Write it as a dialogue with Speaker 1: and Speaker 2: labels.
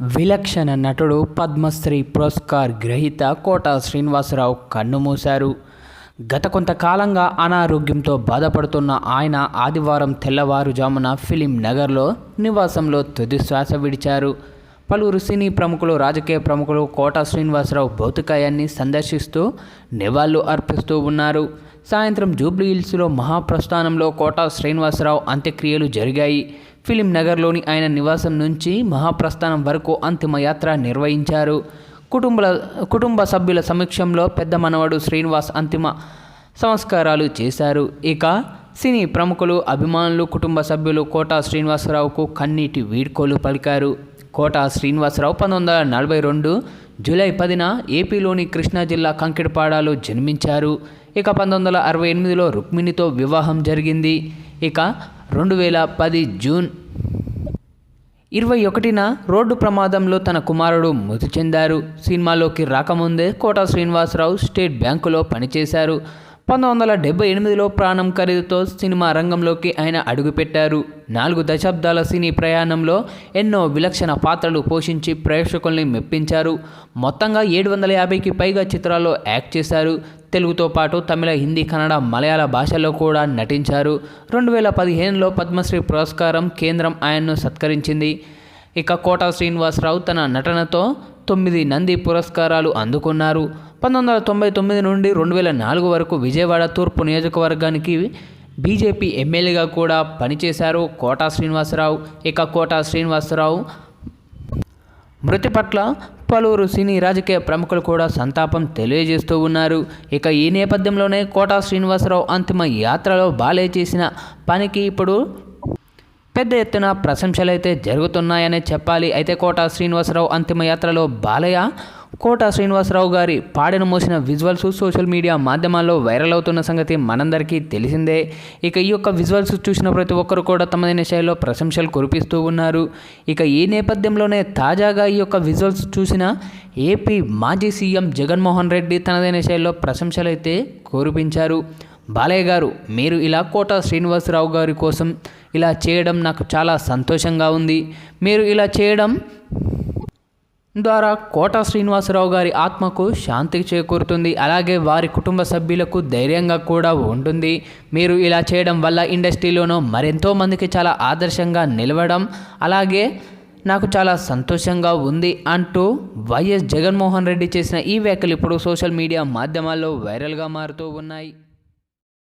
Speaker 1: విలక్షణ నటుడు పద్మశ్రీ పురస్కార్ గ్రహీత కోట శ్రీనివాసరావు కన్నుమూశారు గత కొంతకాలంగా అనారోగ్యంతో బాధపడుతున్న ఆయన ఆదివారం తెల్లవారుజామున ఫిలిం నగర్లో నివాసంలో తుది శ్వాస విడిచారు. పలువురు సినీ ప్రముఖులు రాజకీయ ప్రముఖులు కోట శ్రీనివాసరావు భౌతికాయాన్ని సందర్శిస్తూ నివాళులు అర్పిస్తూ ఉన్నారు. సాయంత్రం జూబ్లీ హిల్స్లో మహాప్రస్థానంలో కోట శ్రీనివాసరావు అంత్యక్రియలు జరిగాయి. ఫిలిం నగర్లోని ఆయన నివాసం నుంచి మహాప్రస్థానం వరకు అంతిమయాత్ర నిర్వహించారు. కుటుంబ కుటుంబ సభ్యుల సమక్షంలో పెద్ద మనవడు శ్రీనివాస్ అంతిమ సంస్కారాలు చేశారు. ఇక సినీ ప్రముఖులు అభిమానులు కుటుంబ సభ్యులు కోట శ్రీనివాసరావుకు కన్నీటి వీడ్కోలు పలికారు. కోట శ్రీనివాసరావు పంతొమ్మిది వందల నలభై రెండు జూలై పదిన ఏపీలోని కృష్ణా జిల్లా కంకిడిపాడాలో జన్మించారు. ఇక పంతొమ్మిది వందల అరవై ఎనిమిదిలో రుక్మిణితో వివాహం జరిగింది. ఇక రెండు వేల పది జూన్ ఇరవై ఒకటిన రోడ్డు ప్రమాదంలో తన కుమారుడు మృతి చెందారు. సినిమాలోకి రాకముందే కోట శ్రీనివాసరావు స్టేట్ బ్యాంకులో పనిచేశారు. పంతొమ్మిది వందల డెబ్బై ఎనిమిదిలో ప్రాణం ఖరీదుతో సినిమా రంగంలోకి ఆయన అడుగుపెట్టారు. నాలుగు దశాబ్దాల సినీ ప్రయాణంలో ఎన్నో విలక్షణ పాత్రలు పోషించి ప్రేక్షకుల్ని మెప్పించారు. మొత్తంగా ఏడు వందల యాభైకి పైగా చిత్రాల్లో యాక్ట్ చేశారు. తెలుగుతో పాటు తమిళ హిందీ కన్నడ మలయాళ భాషల్లో కూడా నటించారు. రెండు వేల పదిహేనులో పద్మశ్రీ పురస్కారం కేంద్రం ఆయన్ను సత్కరించింది. ఇక కోట శ్రీనివాసరావు తన నటనతో తొమ్మిది నంది పురస్కారాలు అందుకున్నారు. పంతొమ్మిది వందల తొంభై తొమ్మిది నుండి రెండు వేల నాలుగు వరకు విజయవాడ తూర్పు నియోజకవర్గానికి బీజేపీ ఎమ్మెల్యేగా కూడా పనిచేశారు కోటా శ్రీనివాసరావు. ఇక కోటా శ్రీనివాసరావు మృతి పట్ల పలువురు సినీ రాజకీయ ప్రముఖులు కూడా సంతాపం తెలియజేస్తూ ఉన్నారు. ఇక ఈ నేపథ్యంలోనే కోటా శ్రీనివాసరావు అంతిమ యాత్రలో బాలే చేసిన పనికి ఇప్పుడు పెద్ద ఎత్తున ప్రశంసలైతే జరుగుతున్నాయనే చెప్పాలి. అయితే కోట శ్రీనివాసరావు అంతిమ యాత్రలో బాలయ్య కోట శ్రీనివాసరావు గారి పాడెను మోసిన విజువల్స్ సోషల్ మీడియా మాధ్యమాల్లో వైరల్ అవుతున్న సంగతి మనందరికీ తెలిసిందే. ఇక ఈ యొక్క విజువల్స్ చూసిన ప్రతి ఒక్కరు కూడా తమదైన శైలిలో ప్రశంసలు కురిపిస్తూ ఉన్నారు. ఇక ఈ నేపథ్యంలోనే తాజాగా ఈ యొక్క విజువల్స్ చూసిన ఏపీ మాజీ సీఎం జగన్మోహన్ రెడ్డి తనదైన శైలిలో ప్రశంసలు అయితే కురిపించారు. బాలయ్య గారు మీరు ఇలా కోట శ్రీనివాసరావు గారి కోసం ఇలా చేయడం నాకు చాలా సంతోషంగా ఉంది. మీరు ఇలా చేయడం ద్వారా కోట శ్రీనివాసరావు గారి ఆత్మకు శాంతి చేకూరుతుంది. అలాగే వారి కుటుంబ సభ్యులకు ధైర్యంగా కూడా ఉంటుంది. మీరు ఇలా చేయడం వల్ల ఇండస్ట్రీలోనూ మరెంతో మందికి చాలా ఆదర్శంగా నిలవడం అలాగే నాకు చాలా సంతోషంగా ఉంది అంటూ వైఎస్ జగన్మోహన్ రెడ్డి చేసిన ఈ వ్యాఖ్యలు ఇప్పుడు సోషల్ మీడియా మాధ్యమాల్లో వైరల్గా మారుతూ ఉన్నాయి.